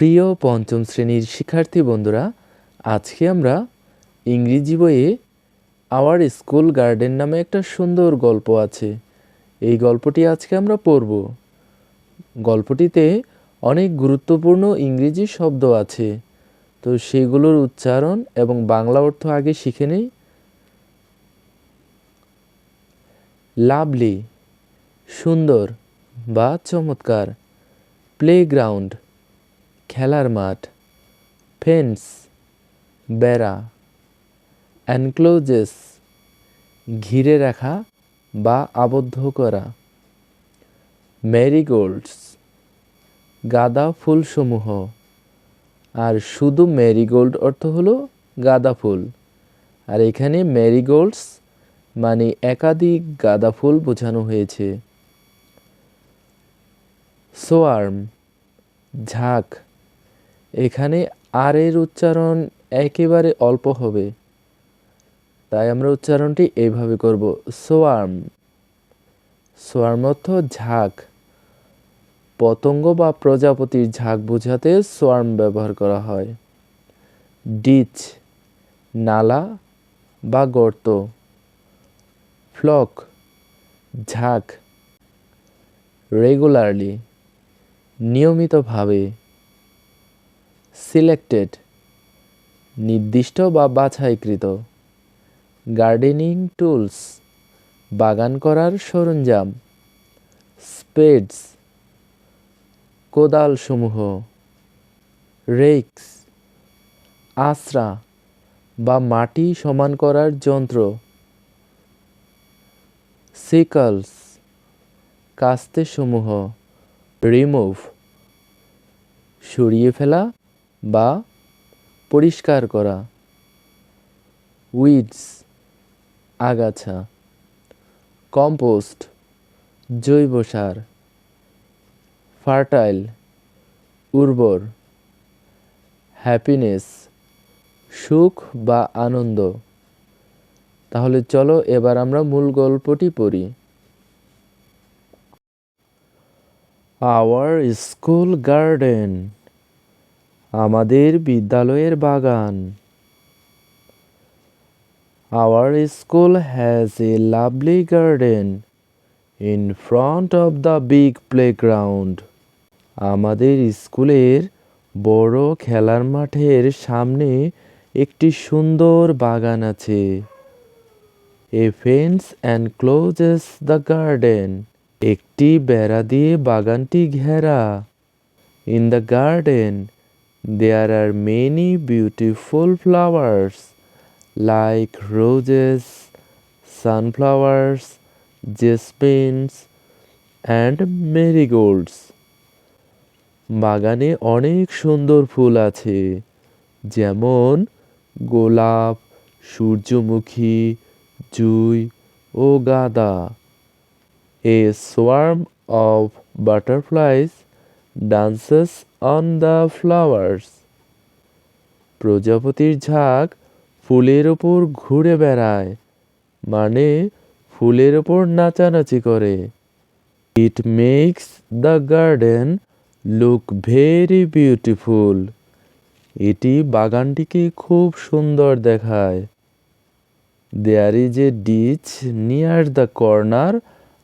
প্রিয় পঞ্চম শ্রেণির শিক্ষার্থী বন্ধুরা, আজকে আমরা ইংরেজি বইয়ে আওয়ার স্কুল গার্ডেন নামে একটা সুন্দর গল্প আছে। এই গল্পটি আজকে আমরা পড়ব। গল্পটিতে অনেক গুরুত্বপূর্ণ ইংরেজি শব্দ আছে। তো সেগুলোর উচ্চারণ এবং বাংলা অর্থ আগে শিখে নেই। লাভলি সুন্দর বা চমৎকার। প্লেগ্রাউন্ড খেলার মাঠ ফেন্স বেড়া অ্যানক্লোজেস ঘিরে রাখা বা আবদ্ধ করা ম্যারিগোল্ডস গাঁদা ফুলসমূহ, আর শুধু ম্যারিগোল্ড অর্থ হলো গাঁদা ফুল। আর এখানে ম্যারিগোল্ডস মানে একাধিক গাঁদা ফুল বোঝানো হয়েছে। সোয়ার্ম, ঝাঁক এখানে আর এর উচ্চারণ একেবারে অল্প হবে। তাই আমরা উচ্চারণটি এইভাবে করব, সোয়ার্ম। সোয়ার্ম অর্থ ঝাঁক। পতঙ্গ বা প্রজাপতির ঝাঁক বোঝাতে সোয়ার্ম ব্যবহার করা হয়। ডিচ, নালা বা গর্ত। ফ্লক, ঝাঁক। রেগুলারলি, নিয়মিতভাবে। সিলেক্টেড নির্দিষ্ট বা বাছাইকৃত গার্ডেনিং টুলস বাগান করার সরঞ্জাম স্পেডস কোদালসমূহ রেক্স আশ্রা বা মাটি সমান করার যন্ত্র সিকলস কাস্তেসমূহ রিমুভ সরিয়ে ফেলা বা পরিষ্কার করা। উইডস, আগাছা, কম্পোস্ট, জৈব সার, ফার্টাইল, উর্বর, হ্যাপিনেস, সুখ বা আনন্দ। তাহলে চলো এবার আমরা মূল গল্পটি পড়ি। আওয়ার স্কুল গার্ডেন আমাদের বিদ্যালয়ের বাগান। Our school has a lovely garden front of the big playground আমাদের স্কুলের বড় খেলার মাঠের সামনে একটি সুন্দর বাগান আছে। A fence and closes the garden একটি বেড়া দিয়ে বাগানটি ঘেরা। In the garden there are many beautiful flowers like roses sunflowers jasmines and marigolds বাগানে অনেক সুন্দর ফুল আছে, যেমন গোলাপ, সূর্যমুখী, জুই ও গাঁদা। A swarm of butterflies dances on the flowers প্রজাপতির ঝাঁক ফুলের ওপর ঘুরে বেড়ায় মানে ফুলের ওপর নাচানাচি করে। It makes the garden look very beautiful এটি বাগানটিকে খুব সুন্দর দেখায়। There is a ditch near the corner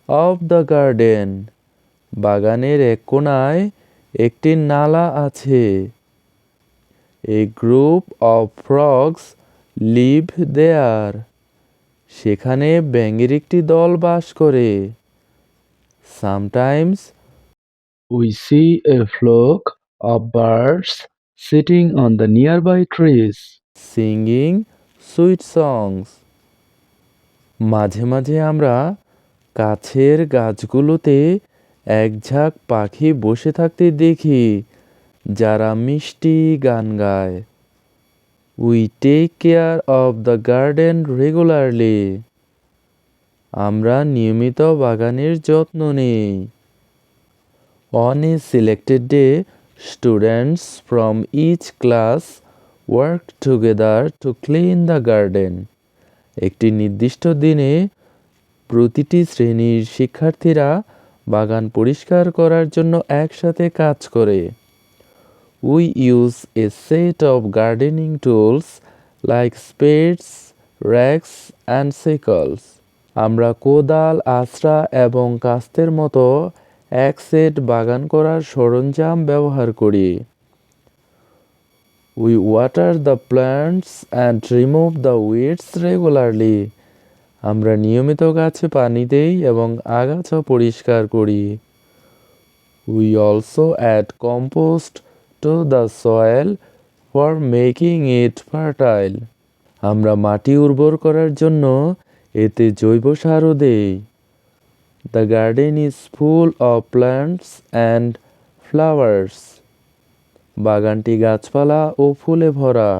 of the garden বাগানের এক কোনায় একটি নালা আছে। A group of frogs live there. সেখানে ব্যাঙের একটি দল বাস করে। Sometimes we see a flock of birds sitting on the nearby trees. Singing sweet songs. মাঝে মাঝে আমরা কাছের গাছগুলোতে এক ঝাঁক পাখি বসে থাকতে দেখি যারা মিষ্টি গান গায়। We take care of the garden regularly আমরা নিয়মিত বাগানের যত্ন নেই। On a selected day students from each class work together to clean the garden একটি নির্দিষ্ট দিনে প্রতিটি শ্রেণির শিক্ষার্থীরা বাগান পরিষ্কার করার জন্য একসাথে কাজ করে। We use a set of gardening tools like spades rakes, and sickles. আমরা কোদাল আঁচড়া এবং কাস্তের মতো এক সেট বাগান করার সরঞ্জাম ব্যবহার করি। We water the plants and remove the weeds regularly আমরা নিয়মিত গাছে পানি দেই এবং আগাছা পরিষ্কার করি। We also add compost to the soil for making it fertile আমরা মাটি উর্বর করার জন্য এতে জৈব সারও দেই। The garden is full of plants and flowers বাগানটি গাছপালা ও ফুলে ভরা।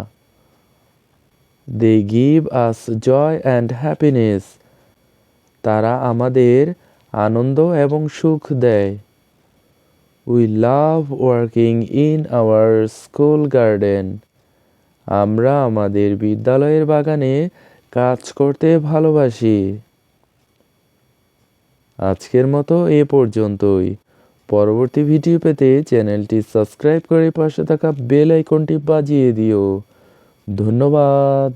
They give us joy and happiness তারা আমাদের আনন্দ এবং সুখ দেয়। We love working in our school garden আমরা আমাদের বিদ্যালয়ের বাগানে কাজ করতে ভালোবাসি। আজকের মতো এ পর্যন্তই। পরবর্তী ভিডিও পেতে চ্যানেলটি সাবস্ক্রাইব করে পাশে থাকা বেল আইকনটি বাজিয়ে দিও। ধন্যবাদ।